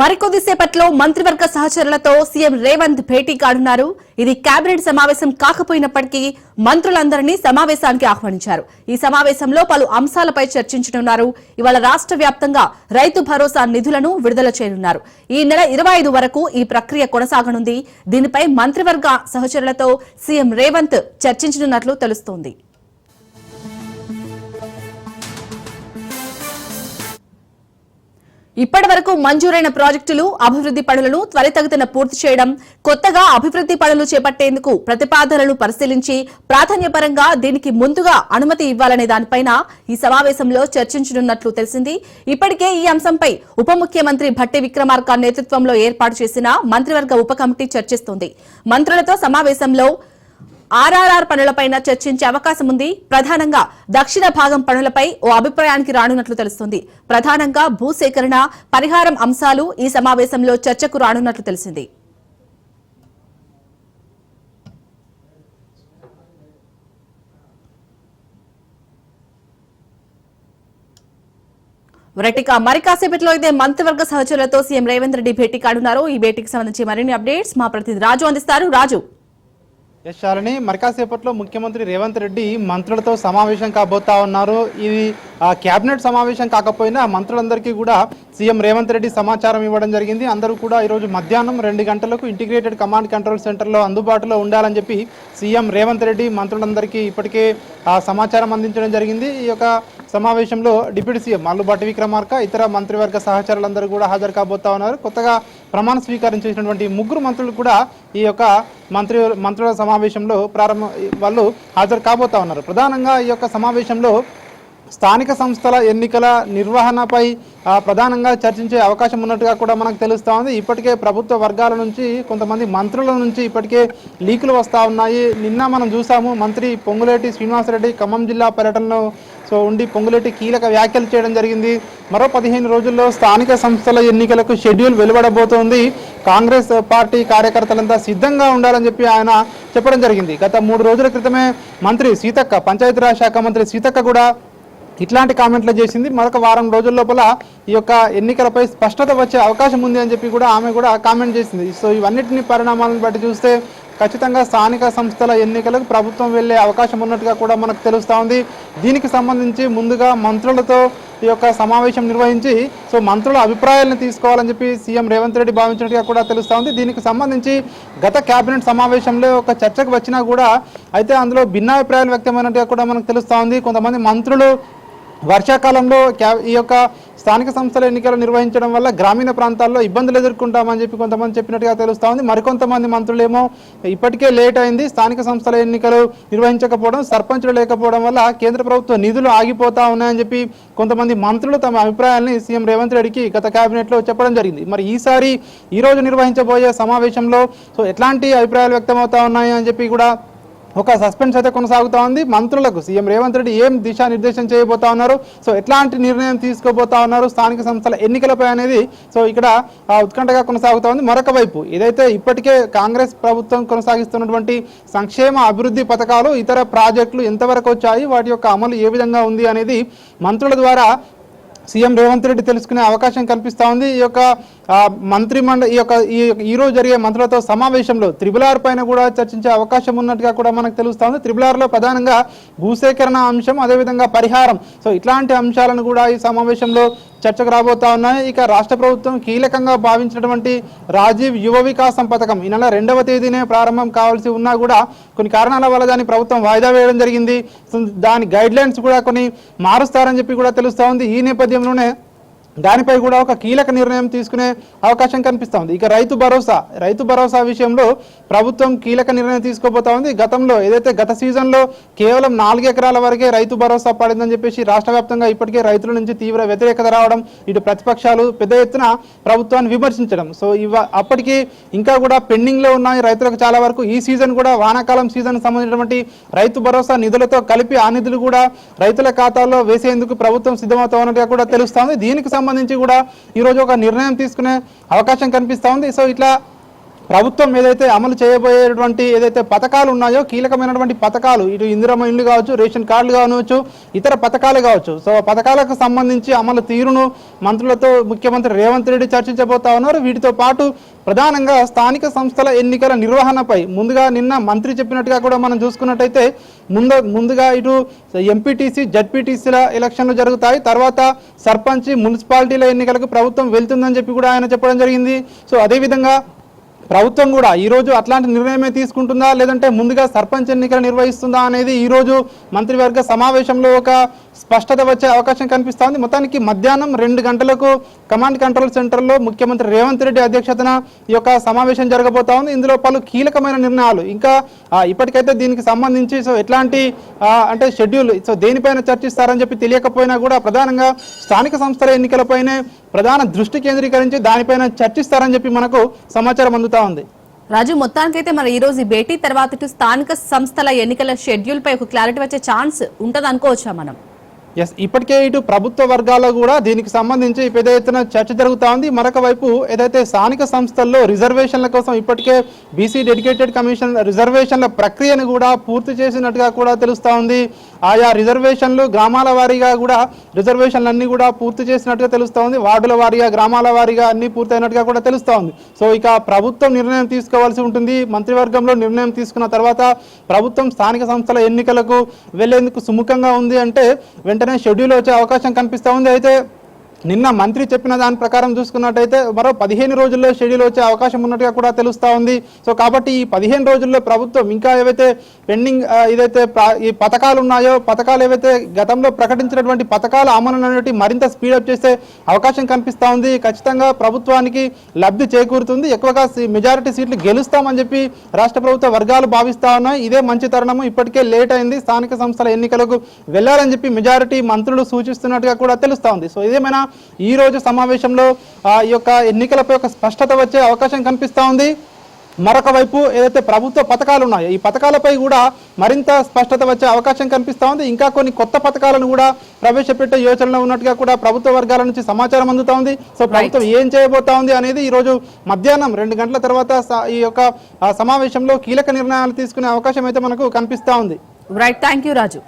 మరికొద్దిసేపట్లో మంత్రివర్గ సహచరులతో సీఎం రేవంత్ భేటీ కానున్నారు. ఇది కేబినెట్ సమావేశం కాకపోయినప్పటికీ మంత్రులందరినీ సమావేశానికి ఆహ్వానించారు. ఈ సమావేశంలో పలు అంశాలపై చర్చించనున్నారు. ఇవాళ రాష్ట్ర వ్యాప్తంగా రైతు భరోసా నిధులను విడుదల చేయనున్నారు. ఈ నెల ఇరవై ఐదు వరకు ఈ ప్రక్రియ కొనసాగనుంది. దీనిపై మంత్రివర్గ సహచరులతో సీఎం రేవంత్ చర్చించనున్నట్లు తెలుస్తోంది. ఇప్పటి వరకు మంజూరైన ప్రాజెక్టులు అభివృద్ది పనులను త్వరితగతిన పూర్తి చేయడం కొత్తగా అభివృద్ది పనులు చేపట్టేందుకు ప్రతిపాదనలు పరిశీలించి ప్రాధాన్యపరంగా దీనికి ముందుగా అనుమతి ఇవ్వాలనే దానిపైన ఈ సమావేశంలో చర్చించనున్నట్లు తెలిసింది. ఇప్పటికే ఈ అంశంపై ఉప ముఖ్యమంత్రి భట్టి విక్రమార్క నేతృత్వంలో ఏర్పాటు చేసిన మంత్రివర్గ ఉప కమిటీ చర్చిస్తోంది. మంత్రులతో సమావేశంలో ఆర్ఆర్ఆర్ పనులపై చర్చించే అవకాశం ఉంది. ప్రధానంగా దక్షిణ భాగం పనులపై ఓ అభిప్రాయానికి రానున్నట్లు తెలుస్తుంది. ప్రధానంగా భూసేకరణ పరిహారం అంశాలు ఈ సమావేశంలో చర్చకు రానున్నట్లు తెలిసింది. వరటిక మరి కాసేపట్లో అయితే మంత్రివర్గ సహచరులతో సీఎం రేవంత్ రెడ్డి భేటీ కానున్నారు. ఈ భేటీకి సంబంధించి మరిన్ని అప్డేట్స్ మా ప్రతినిధి రాజు అందిస్తారు. రాజు. ఎస్ శాలిని మరికాసేపట్లో ముఖ్యమంత్రి రేవంత్ రెడ్డి మంత్రులతో సమావేశం కాబోతా ఉన్నారు. ఇది క్యాబినెట్ కేబినెట్ సమావేశం కాకపోయినా మంత్రులందరికీ కూడా సీఎం రేవంత్ రెడ్డి సమాచారం ఇవ్వడం జరిగింది. అందరూ కూడా ఈరోజు మధ్యాహ్నం రెండు గంటలకు ఇంటిగ్రేటెడ్ కమాండ్ కంట్రోల్ సెంటర్లో అందుబాటులో ఉండాలని చెప్పి సీఎం రేవంత్ రెడ్డి మంత్రులందరికీ ఇప్పటికే సమాచారం అందించడం జరిగింది. ఈ యొక్క సమావేశంలో డిప్యూటీ సీఎం అల్లుబాటి విక్రమార్క ఇతర మంత్రివర్గ సహచరులందరూ కూడా హాజరు కాబోతా ఉన్నారు. కొత్తగా ప్రమాణ స్వీకారం చేసినటువంటి ముగ్గురు మంత్రులు కూడా ఈ యొక్క మంత్రి మంత్రుల సమావేశంలో ప్రారంభ వాళ్ళు హాజరు కాబోతా ఉన్నారు. ప్రధానంగా ఈ యొక్క సమావేశంలో స్థానిక సంస్థల ఎన్నికల నిర్వహణపై ప్రధానంగా చర్చించే అవకాశం ఉన్నట్టుగా కూడా మనకు తెలుస్తూ ఉంది. ఇప్పటికే ప్రభుత్వ వర్గాల నుంచి కొంతమంది మంత్రుల నుంచి ఇప్పటికే లీకులు వస్తూ ఉన్నాయి. నిన్న మనం చూసాము మంత్రి పొంగులేటి శ్రీనివాసరెడ్డి ఖమ్మం జిల్లా పర్యటనలో సో ఉండి పొంగులేటి కీలక వ్యాఖ్యలు చేయడం జరిగింది. మరో పదిహేను రోజుల్లో స్థానిక సంస్థల ఎన్నికలకు షెడ్యూల్ వెలువడబోతోంది. కాంగ్రెస్ పార్టీ కార్యకర్తలంతా సిద్ధంగా ఉండాలని చెప్పి ఆయన చెప్పడం జరిగింది. గత మూడు రోజుల క్రితమే మంత్రి సీతక్క పంచాయతీరాజ్ శాఖ మంత్రి సీతక్క కూడా ఇట్లాంటి కామెంట్లు చేసింది. మరొక వారం రోజుల లోపల ఈ యొక్క ఎన్నికలపై స్పష్టత వచ్చే అవకాశం ఉంది అని చెప్పి కూడా ఆమె కూడా కామెంట్ చేసింది. సో ఇవన్నిటిని పరిణామాలను బట్టి చూస్తే ఖచ్చితంగా స్థానిక సంస్థల ఎన్నికలకు ప్రభుత్వం వెళ్ళే అవకాశం ఉన్నట్టుగా కూడా మనకు తెలుస్తూ ఉంది. దీనికి సంబంధించి ముందుగా మంత్రులతో ఈ యొక్క సమావేశం నిర్వహించి సో మంత్రుల అభిప్రాయాలను తీసుకోవాలని చెప్పి సీఎం రేవంత్ రెడ్డి భావించినట్టుగా కూడా తెలుస్తూ ఉంది. దీనికి సంబంధించి గత కేబినెట్ సమావేశంలో ఒక చర్చకు వచ్చినా కూడా అయితే అందులో భిన్నాభిప్రాయాలు వ్యక్తమైనట్టుగా కూడా మనకు తెలుస్తూ ఉంది. కొంతమంది మంత్రులు వర్షాకాలంలో క్యా ఈ యొక్క స్థానిక సంస్థల ఎన్నికలు నిర్వహించడం వల్ల గ్రామీణ ప్రాంతాల్లో ఇబ్బందులు ఎదుర్కొంటామని చెప్పి కొంతమంది చెప్పినట్టుగా తెలుస్తూ ఉంది. మరికొంతమంది మంత్రులేమో ఇప్పటికే లేట్ అయింది. స్థానిక సంస్థల ఎన్నికలు నిర్వహించకపోవడం సర్పంచులు లేకపోవడం వల్ల కేంద్ర ప్రభుత్వ నిధులు ఆగిపోతా ఉన్నాయని చెప్పి కొంతమంది మంత్రులు తమ అభిప్రాయాల్ని సీఎం రేవంత్ రెడ్డికి గత కేబినెట్లో చెప్పడం జరిగింది. మరి ఈసారి ఈరోజు నిర్వహించబోయే సమావేశంలో సో ఎట్లాంటి అభిప్రాయాలు వ్యక్తమవుతా ఉన్నాయి అని చెప్పి కూడా ఒక సస్పెన్స్ అయితే కొనసాగుతా ఉంది. మంత్రులకు సీఎం రేవంత్ రెడ్డి ఏం దిశానిర్దేశం చేయబోతా ఉన్నారు? సో ఎట్లాంటి నిర్ణయం తీసుకోబోతా ఉన్నారు? స్థానిక సంస్థల ఎన్నికలపై అనేది సో ఇక్కడ ఉత్కంఠగా కొనసాగుతా ఉంది. మరొక వైపు ఏదైతే ఇప్పటికే కాంగ్రెస్ ప్రభుత్వం కొనసాగిస్తున్నటువంటి సంక్షేమ అభివృద్ధి పథకాలు ఇతర ప్రాజెక్టులు ఎంతవరకు వచ్చాయి? వాటి యొక్క అమలు ఏ విధంగా ఉంది అనేది మంత్రుల ద్వారా సీఎం రేవంత్ రెడ్డి తెలుసుకునే అవకాశం కల్పిస్తా ఉంది. ఈ యొక్క మంత్రి మండ ఈ యొక్క ఈ ఈ రోజు జరిగే మంత్రులతో సమావేశంలో త్రిబుల్ ఆర్ పైన కూడా చర్చించే అవకాశం ఉన్నట్టుగా కూడా మనకు తెలుస్తా ఉంది. త్రిబుల్ ఆర్లో ప్రధానంగా భూసేకరణ అంశం అదేవిధంగా పరిహారం. సో ఇట్లాంటి అంశాలను కూడా ఈ సమావేశంలో చర్చకు రాబోతా ఉన్నాయి. ఇక రాష్ట్ర ప్రభుత్వం కీలకంగా భావించినటువంటి రాజీవ్ యువ వికాసం పథకం ఈ నెల రెండవ తేదీనే ప్రారంభం కావాల్సి ఉన్నా కూడా కొన్ని కారణాల వల్ల దాన్ని ప్రభుత్వం వాయిదా వేయడం జరిగింది. దాని గైడ్ లైన్స్ కూడా కొన్ని మారుస్తారని చెప్పి కూడా తెలుస్తూ ఉంది. ఈ నేపథ్యంలోనే దానిపై కూడా ఒక కీలక నిర్ణయం తీసుకునే అవకాశం కనిపిస్తోంది ఇక రైతు భరోసా రైతు భరోసా విషయంలో ప్రభుత్వం కీలక నిర్ణయం తీసుకోబోతా ఉంది. గతంలో ఏదైతే గత సీజన్లో కేవలం నాలుగు ఎకరాల వరకే రైతు భరోసా పడిందని చెప్పేసి రాష్ట్ర వ్యాప్తంగా ఇప్పటికే రైతుల నుంచి తీవ్ర వ్యతిరేకత రావడం ఇటు ప్రతిపక్షాలు పెద్ద ఎత్తున ప్రభుత్వాన్ని విమర్శించడం. సో ఇవ అప్పటికి ఇంకా కూడా పెండింగ్లో ఉన్నాయి రైతులకు చాలా వరకు. ఈ సీజన్ కూడా వానాకాలం సీజన్ సంబంధించినటువంటి రైతు భరోసా నిధులతో కలిపి ఆ నిధులు కూడా రైతుల ఖాతాల్లో వేసేందుకు ప్రభుత్వం సిద్ధమవుతా ఉన్నట్టుగా కూడా తెలుస్తోంది దీనికి సంబంధించి కూడా ఈరోజు ఒక నిర్ణయం తీసుకునే అవకాశం కనిపిస్తూ ఉంది. సో ఇట్లా ప్రభుత్వం ఏదైతే అమలు చేయబోయేటువంటి ఏదైతే పథకాలు ఉన్నాయో కీలకమైనటువంటి పథకాలు ఇటు ఇందిరమ్మ ఇండ్లు కావచ్చు రేషన్ కార్డులు కావచ్చు ఇతర పథకాలు కావచ్చు. సో పథకాలకు సంబంధించి అమలు తీరును మంత్రులతో ముఖ్యమంత్రి రేవంత్ రెడ్డి చర్చించబోతా ఉన్నారు. వీటితో పాటు ప్రధానంగా స్థానిక సంస్థల ఎన్నికల నిర్వహణపై ముందుగా నిన్న మంత్రి చెప్పినట్టుగా కూడా మనం చూసుకున్నట్టయితే ముందు ముందుగా ఇటు ఎంపీటీసీ జడ్పీటీసీల ఎలక్షన్లు జరుగుతాయి. తర్వాత సర్పంచ్ మున్సిపాలిటీల ఎన్నికలకు ప్రభుత్వం వెళ్తుందని చెప్పి కూడా ఆయన చెప్పడం జరిగింది. సో అదేవిధంగా ప్రభుత్వం కూడా ఈరోజు అట్లాంటి నిర్ణయమే తీసుకుంటుందా? లేదంటే ముందుగా సర్పంచ్ ఎన్నికలు నిర్వహిస్తుందా అనేది ఈరోజు మంత్రివర్గ సమావేశంలో ఒక స్పష్టత వచ్చే అవకాశం కనిపిస్తోంది. మొత్తానికి మధ్యాహ్నం రెండు గంటలకు కమాండ్ కంట్రోల్ సెంటర్లో ముఖ్యమంత్రి రేవంత్ రెడ్డి అధ్యక్షతన ఈ యొక్క సమావేశం జరగబోతా ఉంది ఇందులో పలు కీలకమైన నిర్ణయాలు. ఇంకా ఇప్పటికైతే దీనికి సంబంధించి సో ఎట్లాంటి అంటే షెడ్యూల్ సో దేనిపైన చర్చిస్తారని చెప్పి తెలియకపోయినా కూడా ప్రధానంగా స్థానిక సంస్థల ఎన్నికలపైనే ప్రధాన దృష్టి కేంద్రీకరించి దానిపైన చర్చిస్తారని చెప్పి మనకు సమాచారం అందుతా ఉంది. రాజు మొత్తానికైతే మన ఈ రోజు ఈ భేటీ తర్వాత స్థానిక సంస్థల ఎన్నికల షెడ్యూల్ పై ఒక క్లారిటీ వచ్చే ఛాన్స్ ఉంటది అనుకోవచ్చా మనం? ఎస్ ఇప్పటికే ఇటు ప్రభుత్వ వర్గాల్లో కూడా దీనికి సంబంధించి పెద్ద ఎత్తున చర్చ జరుగుతూ ఉంది. మరొక వైపు ఏదైతే స్థానిక సంస్థల్లో రిజర్వేషన్ల కోసం ఇప్పటికే బీసీ డెడికేటెడ్ కమిషన్ రిజర్వేషన్ల ప్రక్రియను కూడా పూర్తి చేసినట్టుగా కూడా తెలుస్తూ ఉంది. ఆయా రిజర్వేషన్లు గ్రామాల వారీగా కూడా రిజర్వేషన్లన్నీ కూడా పూర్తి చేసినట్టుగా తెలుస్తూ ఉంది. వార్డుల వారీగా గ్రామాల వారీగా అన్నీ పూర్తయినట్టుగా కూడా తెలుస్తూ ఉంది. సో ఇక ప్రభుత్వం నిర్ణయం తీసుకోవాల్సి ఉంటుంది. మంత్రివర్గంలో నిర్ణయం తీసుకున్న తర్వాత ప్రభుత్వం స్థానిక సంస్థల ఎన్నికలకు వెళ్ళేందుకు సుముఖంగా ఉంది అంటే వెంటనే షెడ్యూల్ వచ్చే అవకాశం కనిపిస్తూ ఉంది. అయితే నిన్న మంత్రి చెప్పిన దాని ప్రకారం చూసుకున్నట్టయితే మరో పదిహేను రోజుల్లో షెడ్యూల్ వచ్చే అవకాశం ఉన్నట్టుగా కూడా తెలుస్తూ ఉంది. సో కాబట్టి ఈ పదిహేను రోజుల్లో ప్రభుత్వం ఇంకా ఏవైతే పెండింగ్ ఏదైతే ఈ పథకాలు ఉన్నాయో పథకాలు ఏవైతే గతంలో ప్రకటించినటువంటి పథకాల అమలు అనేవి మరింత స్పీడప్ చేసే అవకాశం కనిపిస్తూ ఉంది. ఖచ్చితంగా ప్రభుత్వానికి లబ్ధి చేకూరుతుంది. ఎక్కువగా మెజారిటీ సీట్లు గెలుస్తామని చెప్పి రాష్ట్ర ప్రభుత్వ వర్గాలు భావిస్తా ఉన్నాయి. ఇదే మంచి తరుణము. ఇప్పటికే లేట్ అయింది. స్థానిక సంస్థల ఎన్నికలకు వెళ్ళాలని చెప్పి మెజారిటీ మంత్రులు సూచిస్తున్నట్టుగా కూడా తెలుస్తా ఉంది. సో ఇదేమైనా ఈ రోజు సమావేశంలో ఆ, ఈ యొక్క ఎన్నికలపై ఒక స్పష్టత వచ్చే అవకాశం కనిపిస్తా ఉంది. మరొక వైపు ఏదైతే ప్రభుత్వ పథకాలు ఉన్నాయో ఈ పథకాలపై కూడా మరింత స్పష్టత వచ్చే అవకాశం కనిపిస్తా ఉంది. ఇంకా కొన్ని కొత్త పథకాలను కూడా ప్రవేశపెట్టే యోచనలో ఉన్నట్టుగా కూడా ప్రభుత్వ వర్గాల నుంచి సమాచారం అందుతా ఉంది. సో ప్రభుత్వం ఏం చేయబోతా ఉంది అనేది ఈ రోజు మధ్యాహ్నం రెండు గంటల తర్వాత ఈ యొక్క సమావేశంలో కీలక నిర్ణయాలు తీసుకునే అవకాశం అయితే మనకు కనిపిస్తా ఉంది. Right thank you Raju